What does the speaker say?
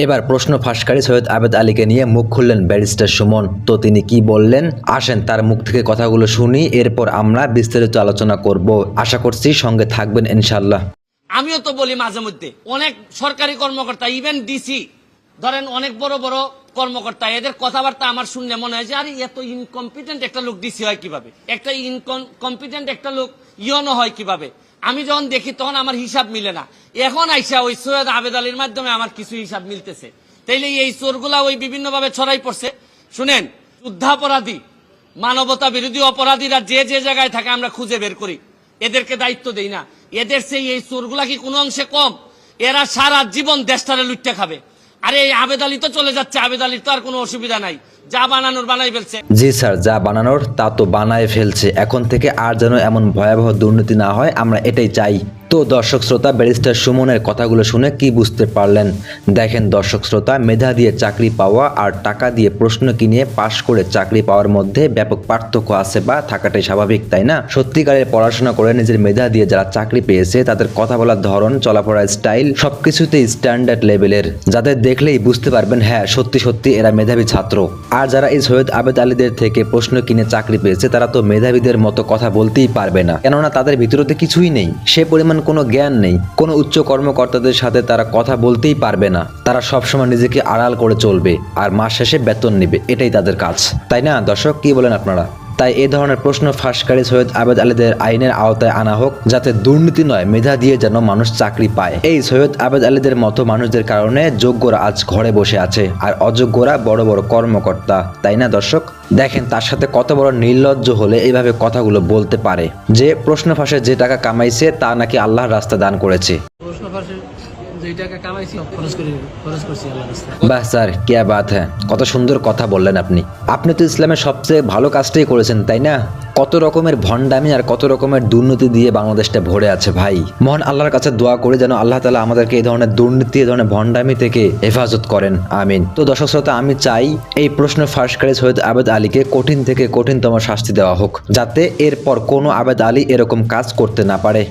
এবার প্রশ্ন ফাঁসকারী সৈয়দ আবেদ আলীকে নিয়ে মুখ খুললেন ব্যারিস্টার সুমন। তো তিনি কি বললেন? আসেন তার মুখ থেকে কথাগুলো শুনি, এরপর আমরা বিস্তারিত আলোচনা করব। আশা করছি সঙ্গে থাকবেন ইনশাল্লাহ আমিও তো বলি মাঝে মধ্যে, অনেক সরকারি কর্মকর্তা ইভেন ডিসি ধরেন অনেক বড় বড় কর্মকর্তা, এদের কথাবার্তা আমার শুনলে মনে হয় যে, আরে এত ইনকম্পিটেন্ট একটা লোক ডিসি হয় কীভাবে? একটা ইনকম্পিটেন্ট একটা লোক ইয়নো হয় কীভাবে? আমি যখন দেখি, তখন আমার হিসাব মিলে না। এখন আইসা ওই সৈয়দ আবেদ আলীর মাধ্যমে আমার কিছু হিসাব মিলতেছে। তাইলে এই চোরগুলা ওই বিভিন্নভাবে ছড়াই পড়ছে। শুনেন, যুদ্ধাপরাধী, মানবতা বিরোধী অপরাধীরা যে যে জায়গায় থাকে, আমরা খুঁজে বের করি। এদেরকে দায়িত্ব দেই না। এদের সেই এই চোরগুলা কি কোনো অংশে কম? এরা সারা জীবন দেশটারে লুটতে খাবে। আরে এই আবেদ আলী তো চলে যাচ্ছে। আবেদ আলীর তো আর কোনো অসুবিধা নাই। যা বানানোর বানাই ফেলছে। জি স্যার, যা বানানোর তা তো বানায় ফেলছে। এখন থেকে আর যেন এমন ভয়াবহ দুর্নীতি না হয়, আমরা এটাই চাই। তো দর্শক শ্রোতা, ব্যারিস্টার সুমনের কথাগুলো শুনে কি বুঝতে পারলেন? দেখেন দর্শক শ্রোতা, মেধা দিয়ে চাকরি পাওয়া আর টাকা দিয়ে প্রশ্ন কিনিয়ে পাশ করে চাকরি পাওয়ার মধ্যে ব্যাপক পার্থক্য আছে বা থাকাটাই স্বাভাবিক, তাই না? সত্যিকারের পড়াশোনা করে নিজের মেধা দিয়ে যারা চাকরি পেয়েছে, তাদের কথা বলার ধরন, চলাফেরার স্টাইল সবকিছুতেই স্ট্যান্ডার্ড লেভেলের। যাদের দেখলেই বুঝতে পারবেন হ্যাঁ সত্যি সত্যি এরা মেধাবী ছাত্র। আর যারা এই সৈয়দ আবেদ আলীদের থেকে প্রশ্ন কিনে চাকরি পেয়েছে, তারা তো মেধাবীদের মতো কথা বলতেই পারবে না। কেননা তাদের ভিতরে তো কিছুই নেই। সে পরিমাণ কোনো জ্ঞান নেই। কোনো উচ্চ কর্মকর্তাদের সাথে তারা কথা বলতেই পারবে না। তারা সবসময় নিজেকে আড়াল করে চলবে আর মাস শেষে বেতন নেবে। এটাই তাদের কাজ। তাই না, দর্শক? কি বলেন আপনারা? তাই এ ধরনের প্রশ্ন ফাঁসকারী সৈয়দ আবেদ আলীদের আইনের আওতায় আনা হোক, যাতে দুর্নীতি নয়, মেধা দিয়ে যেন মানুষ চাকরি পায়। এই সৈয়দ আবেদ আলীদের মতো মানুষদের কারণে যোগ্যরা আজ ঘরে বসে আছে, আর অযোগ্যরা বড় বড় কর্মকর্তা। তাই না, দর্শক? দেখেন, তার সাথে কত বড় নির্লজ্জ হলে এইভাবে কথাগুলো বলতে পারে। যে প্রশ্ন ফাঁসে যে টাকা কামাইছে, তা নাকি আল্লাহর রাস্তা দান করেছে। বাহ স্যার কে বাত হ্যাঁ কত সুন্দর কথা বললেন আপনি। আপনি তো ইসলামের সবচেয়ে ভালো কাজটাই করেছেন, তাই না? কত রকমের ভণ্ডামি আর কত রকমের দুর্নীতি দিয়ে বাংলাদেশটা ভরে আছে ভাই। মহান আল্লাহর কাছে দোয়া করে যেন আল্লাহ তালা আমাদেরকে এই ধরনের দুর্নীতি, এই ধরনের ভণ্ডামি থেকে হেফাজত করেন। আমিন। তো দর্শক শ্রোতা, আমি চাই এই প্রশ্ন ফাঁসকারী সৈয়দ আবেদ আলীকে কঠিন থেকে কঠিনতম শাস্তি দেওয়া হোক, যাতে এরপর কোনো আবেদ আলী এরকম কাজ করতে না পারে।